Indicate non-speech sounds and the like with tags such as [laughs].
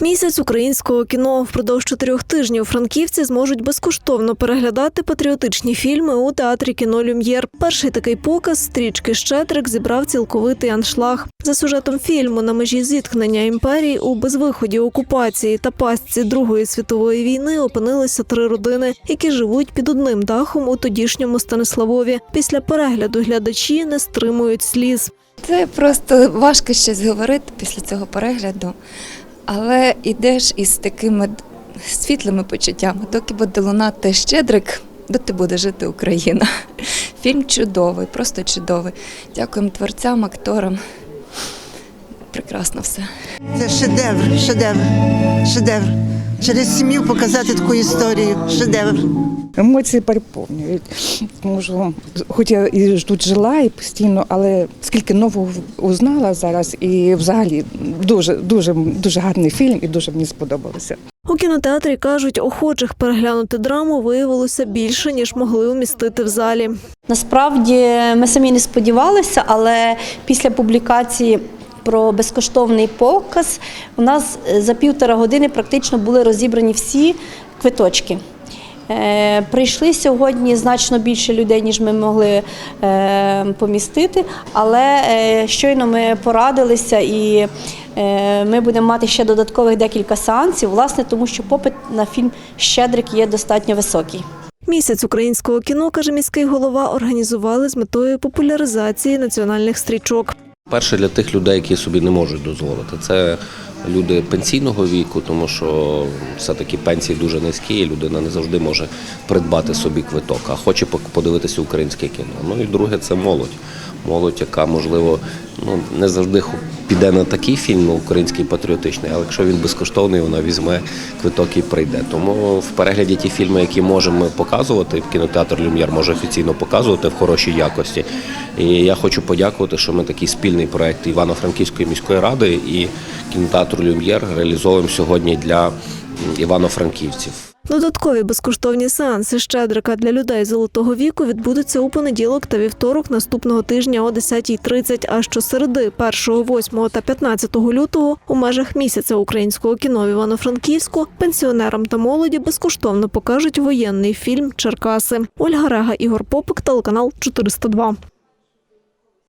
Місяць українського кіно впродовж чотирьох тижнів франківці зможуть безкоштовно переглядати патріотичні фільми у театрі кіно Люм'єр. Перший такий показ стрічки Щедрик зібрав цілковитий аншлаг. За сюжетом фільму на межі зіткнення імперії у безвиході окупації та пастці Другої світової війни опинилися три родини, які живуть під одним дахом у тодішньому Станиславові. Після перегляду глядачі не стримують сліз. Це просто важко щось говорити після цього перегляду, але йдеш із такими світлими почуттями. Доки буде лунати щедрик, доти буде жити Україна. [laughs] Фільм чудовий, просто чудовий. Дякуємо творцям, акторам. Прекрасно все. Це шедевр, шедевр, шедевр. Через сім'ю показати таку історію. Шедевр. Емоції переповнюють. Тому що, хоч я і тут жила і постійно, але скільки нового узнала зараз, і взагалі дуже дуже дуже гарний фільм і дуже мені сподобалося. У кінотеатрі кажуть, охочих переглянути драму виявилося більше ніж могли умістити в залі. Насправді ми самі не сподівалися, але після публікації про безкоштовний показ у нас е, за півтора години практично були розібрані всі квиточки. Е, Прийшли сьогодні значно більше людей, ніж ми могли е, помістити, але щойно ми порадилися і ми будемо мати ще додаткових декілька сеансів, власне, тому що попит на фільм Щедрик є достатньо високий. Місяць українського кіно, каже міський голова, організували з метою популяризації національних стрічок. Перше для тих людей, які собі не можуть дозволити. Це люди пенсійного віку, тому що все-таки пенсії дуже низькі, і людина не завжди може придбати собі квиток, а хоче подивитися українське кіно. Ну і друге, це молодь. Молодь, яка можливо ну не завжди піде на такий фільм, український патріотичний, але якщо він безкоштовний, вона візьме квиток і прийде. Тому в перегляді ті фільми, які можемо показувати, кінотеатр Люм'єр може офіційно показувати в хорошій якості. І я хочу подякувати, що ми такий спільний проект Івано-Франківської міської ради і кінотеатру Люм'єр реалізовуємо сьогодні для івано-франківців. Додаткові безкоштовні сеанси Щедрика для людей золотого віку відбудуться у понеділок та вівторок наступного тижня о 10.30, а щосереди 1, 8 та 15 лютого у межах місяця українського кіно в Івано-Франківську пенсіонерам та молоді безкоштовно покажуть воєнний фільм Черкаси. Ольга Рега, Ігор Попик, телеканал 402.